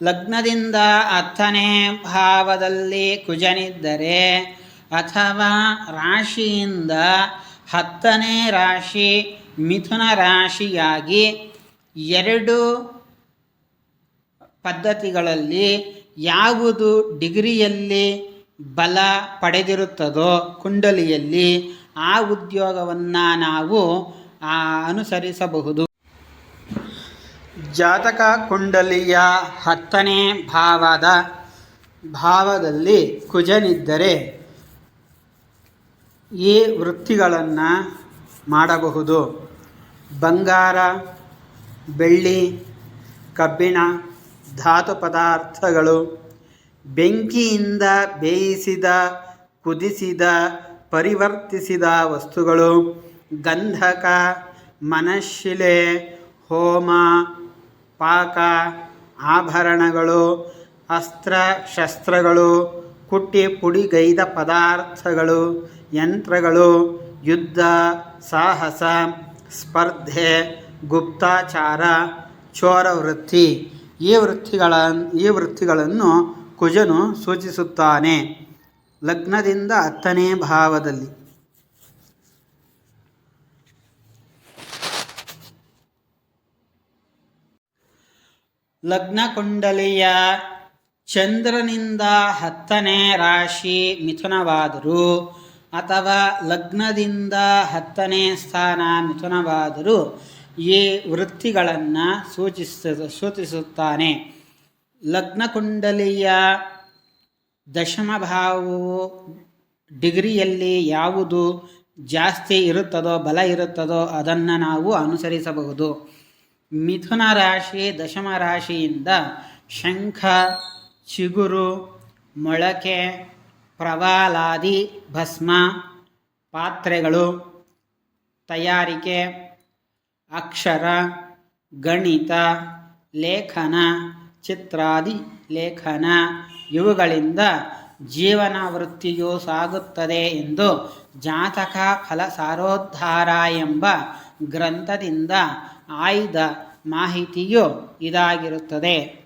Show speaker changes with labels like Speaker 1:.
Speaker 1: ಲಗ್ನದಿಂದ ಹತ್ತನೇ ಭಾವದಲ್ಲಿ ಕುಜನಿದ್ದರೆ ಅಥವಾ ರಾಶಿಯಿಂದ ಹತ್ತನೇ ರಾಶಿ ಮಿಥುನ ರಾಶಿಯಾಗಿ ಎರಡು ಪದ್ಧತಿಗಳಲ್ಲಿ ಯಾವುದು ಡಿಗ್ರಿಯಲ್ಲಿ ಬಲ ಪಡೆದಿರುತ್ತದೋ ಕುಂಡಲಿಯಲ್ಲಿ ಆ ಉದ್ಯೋಗವನ್ನು ನಾವು ಅನುಸರಿಸಬಹುದು. ಜಾತಕ ಕುಂಡಲಿಯ ಹತ್ತನೇ ಭಾವದ ಭಾವದಲ್ಲಿ ಕುಜನಿದ್ದರೆ ಈ ವೃತ್ತಿಗಳನ್ನು ಮಾಡಬಹುದು. ಬಂಗಾರ, ಬೆಳ್ಳಿ, ಕಬ್ಬಿಣ, ಧಾತು ಪದಾರ್ಥಗಳು, ಬೆಂಕಿಯಿಂದ ಬೇಯಿಸಿದ, ಕುದಿಸಿದ, ಪರಿವರ್ತಿಸಿದ ವಸ್ತುಗಳು, ಗಂಧಕ ಮನಶಿಲೆ ಹೋಮ ಪಾಕ, ಆಭರಣಗಳು, ಅಸ್ತ್ರ, ಶಸ್ತ್ರಗಳು, ಕುಟ್ಟಿ ಪುಡಿಗೈದ ಪದಾರ್ಥಗಳು, ಯಂತ್ರಗಳು, ಯುದ್ಧ, ಸಾಹಸ, ಸ್ಪರ್ಧೆ, ಗುಪ್ತಾಚಾರ ಚೋರ ವೃತ್ತಿ ಈ ವೃತ್ತಿಗಳ, ಈ ವೃತ್ತಿಗಳನ್ನು ಕುಜನು ಸೂಚಿಸುತ್ತಾನೆ. ಲಗ್ನದಿಂದ ಹತ್ತನೇ ಭಾವದಲ್ಲಿ. ಲಗ್ನ ಕುಂಡಲಿಯ ಚಂದ್ರನಿಂದ ಹತ್ತನೇ ರಾಶಿ ಮಿಥುನವಾದರೂ ಅಥವಾ ಲಗ್ನದಿಂದ ಹತ್ತನೇ ಸ್ಥಾನ ಮಿಥುನವಾದರೂ ಈ ವೃತ್ತಿಗಳನ್ನು ಸೂಚಿಸ, ಸೂಚಿಸುತ್ತಾನೆ. ಲಗ್ನ ಕುಂಡಲಿಯ ದಶಮ ಭಾವವು ಡಿಗ್ರಿಯಲ್ಲಿ ಯಾವುದು ಜಾಸ್ತಿ ಇರುತ್ತದೋ, ಬಲ ಇರುತ್ತದೋ ಅದನ್ನು ನಾವು ಅನುಸರಿಸಬಹುದು. ಮಿಥುನ ರಾಶಿ, ದಶಮ ರಾಶಿಯಿಂದ ಶಂಖ, ಚಿಗುರು, ಮೊಳಕೆ, ಪ್ರವಾಲಾದಿ, ಭಸ್ಮ, ಪಾತ್ರೆಗಳು, ತಯಾರಿಕೆ, ಅಕ್ಷರ, ಗಣಿತ, ಲೇಖನ, ಚಿತ್ರಾದಿ ಲೇಖನ ಇವುಗಳಿಂದ ಜೀವನ ವೃತ್ತಿಯು ಸಾಗುತ್ತದೆ ಎಂದು ಜಾತಕ ಫಲ ಸಾರೋದ್ಧಾರ ಎಂಬ ಗ್ರಂಥದಿಂದ ಆಯ್ದ ಮಾಹಿತಿಯು ಇದಾಗಿರುತ್ತದೆ.